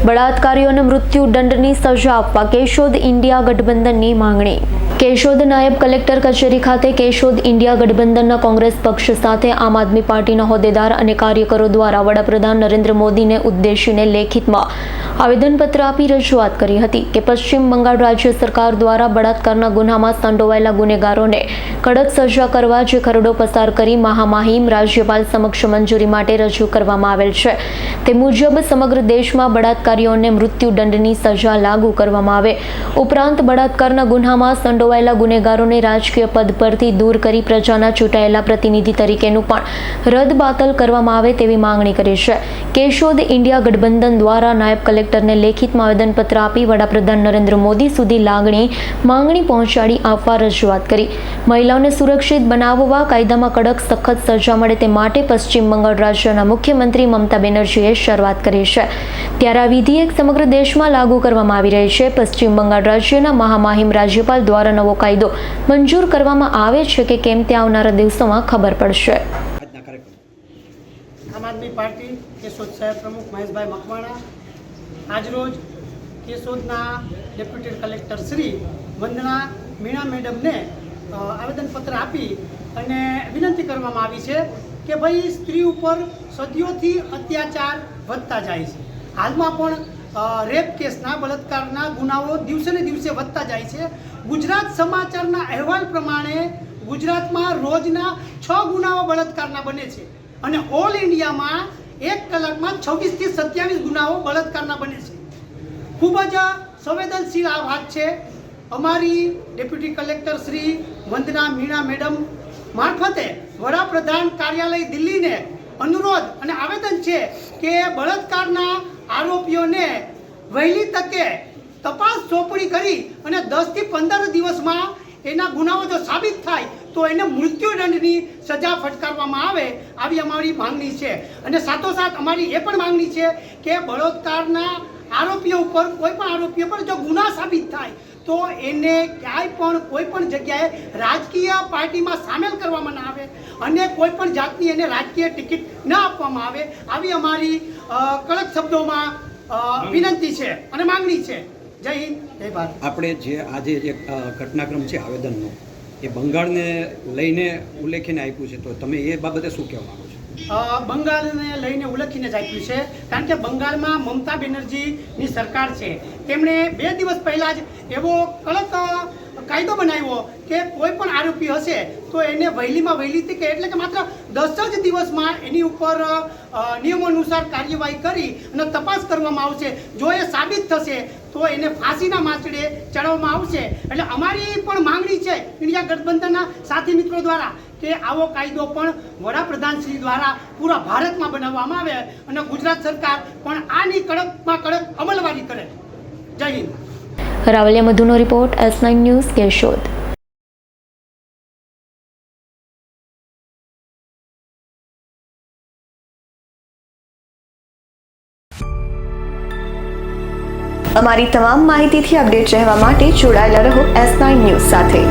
બળાત્કારીઓને મૃત્યુ દંડની સજા આપવા કેશોદ ઇન્ડિયા ગઠબંધનની માંગણી. કેશોદ નાયબ કલેક્ટર કચેરી ખાતે કેશોદ ઇન્ડિયા ગઠબંધનના કોંગ્રેસ પક્ષ સાથે આમ આદમી પાર્ટીના હોદ્દેદાર અને કાર્યકરો દ્વારા વડાપ્રધાન નરેન્દ્ર મોદીને ઉદ્દેશીને લેખિતમાં આવેદનપત્ર આપી રજૂઆત કરી હતી કે પશ્ચિમ બંગાળ રાજ્ય સરકાર દ્વારા બળાત્કારના ગુનામાં સંડોવાયેલા ગુનેગારોને કડક સજા કરવા જે ખરડો પસાર કરી મહામહિમ રાજ્યપાલ સમક્ષ મંજૂરી માટે રજૂ કરવામાં આવેલ છે. તે મુજબ સમગ્ર દેશમાં બળાત્કારીઓને મૃત્યુદંડની સજા લાગુ કરવામાં આવે. ઉપરાંત બળાત્કારના ગુનામાં સંડોવાયેલા ગુનેગારોને રાજકીય પદ પરથી દૂર કરી પ્રજાના ચૂંટાયેલા પ્રતિનિધિ તરીકેનું પણ રદ બાતલ કરવામાં આવે તેવી માંગણી કરી છે. કેશોદ ઇન્ડિયા ગઠબંધન દ્વારા નાયબ કલેક્ટરને લેખિતમાં આવેદનપત્ર આપી વડાપ્રધાન નરેન્દ્ર મોદી સુધી લાગણી, માંગણી પહોંચાડી આપવા રજૂઆત કરી. મહિલાઓને સુરક્ષિત બનાવવા, કાયદામાં કડક સખત સજા મળે તે માટે પશ્ચિમ બંગાળ રાજ્યના મુખ્યમંત્રી મમતા બેનર્જીએ શરૂઆત કરી છે. ત્યારે આ વિધેયક સમગ્ર દેશમાં લાગુ કરવામાં આવી રહી છે. પશ્ચિમ બંગાળ રાજ્યના મહામહિમ રાજ્યપાલ દ્વારા નવો કાયદો મંજૂર કરવામાં આવે છે કે કેમ તે આવનારા દિવસોમાં ખબર પડશે. આમ આદમી પાર્ટી કેશોદ શહેર પ્રમુખ મહેશભાઈ મકવાણા. આજરોજ કેશોદના ડેપ્યુટી કલેક્ટર શ્રી વંદના મીણા મેડમને આવેદનપત્ર આપી અને વિનંતી કરવામાં આવી છે કે ભાઈ સ્ત્રી ઉપર સદીઓથી અત્યાચાર વધતા જાય છે. હાલમાં પણ રેપ કેસના, બળાત્કારના ગુનાઓ દિવસે ને દિવસે વધતા જાય છે. ગુજરાત સમાચારના અહેવાલ પ્રમાણે ગુજરાતમાં રોજના છ ગુનાઓ બળાત્કારના બને છે. અને ઓલ ઇન્ડિયામાં એક કલાકમાં છવ્વીસથી સત્યાવીસ ગુનાઓ બળાત્કારના બને છે. ખૂબ જ સંવેદનશીલ આ વાત છે. અમારી deputy collector Shri Vandana Meena madam મારફતે વડાપ્રધાન કાર્યાલય દિલ્હીને અનુરોધ અને આવેદન છે કે બળાત્કારના આરોપીઓને વહેલી તકે તપાસ સોંપણી કરી અને દસથી પંદર દિવસમાં એના ગુનાઓ જો સાબિત થાય તો એને મૃત્યુદંડની સજા ફટકારવામાં આવે આવી અમારી માંગણી છે. અને સાથોસાથ અમારી એ પણ માંગણી છે કે બળાત્કારના આરોપીઓ ઉપર, કોઈ પણ આરોપીઓ પર જો ગુના સાબિત થાય, તો એને ક્યાંય પણ, કોઈ પણ જગ્યાએ રાજકીય પાર્ટીમાં સામેલ કરવામાં ના આવે અને કોઈ પણ જાતની એને રાજકીય ટિકિટ ન આપવામાં આવે આવી અમારી કડક શબ્દોમાં વિનંતી છે અને માંગણી છે. જય હિન્દ. જય ભારત આપણે જે આજે જે ઘટનાક્રમ છે, આવેદનનો એ બંગાળને લઈને ઉલ્લેખીને આપ્યું છે. તો તમે એ બાબતે શું કહેવા માંગો બંગાળને લઈને ઉલખીને જ આપ્યું છે. કારણ કે બંગાળમાં મમતા બેનર્જીની સરકાર છે. તેમણે બે દિવસ પહેલાં જ એવો કડક કાયદો બનાવ્યો કે કોઈ પણ આરોપી હશે તો એને વહેલીમાં વહેલી તકે એટલે કે માત્ર દસ જ દિવસમાં એની ઉપર નિયમો અનુસાર કાર્યવાહી કરી અને તપાસ કરવામાં આવશે. જો એ સાબિત થશે, તો એને ફાંસીના માચડે ચડાવવામાં આવશે. એટલે અમારી પણ માંગણી છે, ઇન્ડિયા ગઠબંધનના સાથી મિત્રો દ્વારા કે આવો કાયદો પણ વડાપ્રધાન શ્રી દ્વારા પૂરા ભારતમાં બનાવવામાં આવે અને ગુજરાત સરકાર પણ આની કડકમાં કડક અમલવારી કરે. જય Hind. Ravalia મધુનો report, S nine news, Keshod. અમારી તમામ માહિતીથી અપડેટ રહેવા માટે જોડાયેલા રહો એસ નાઇન ન્યૂઝ સાથે.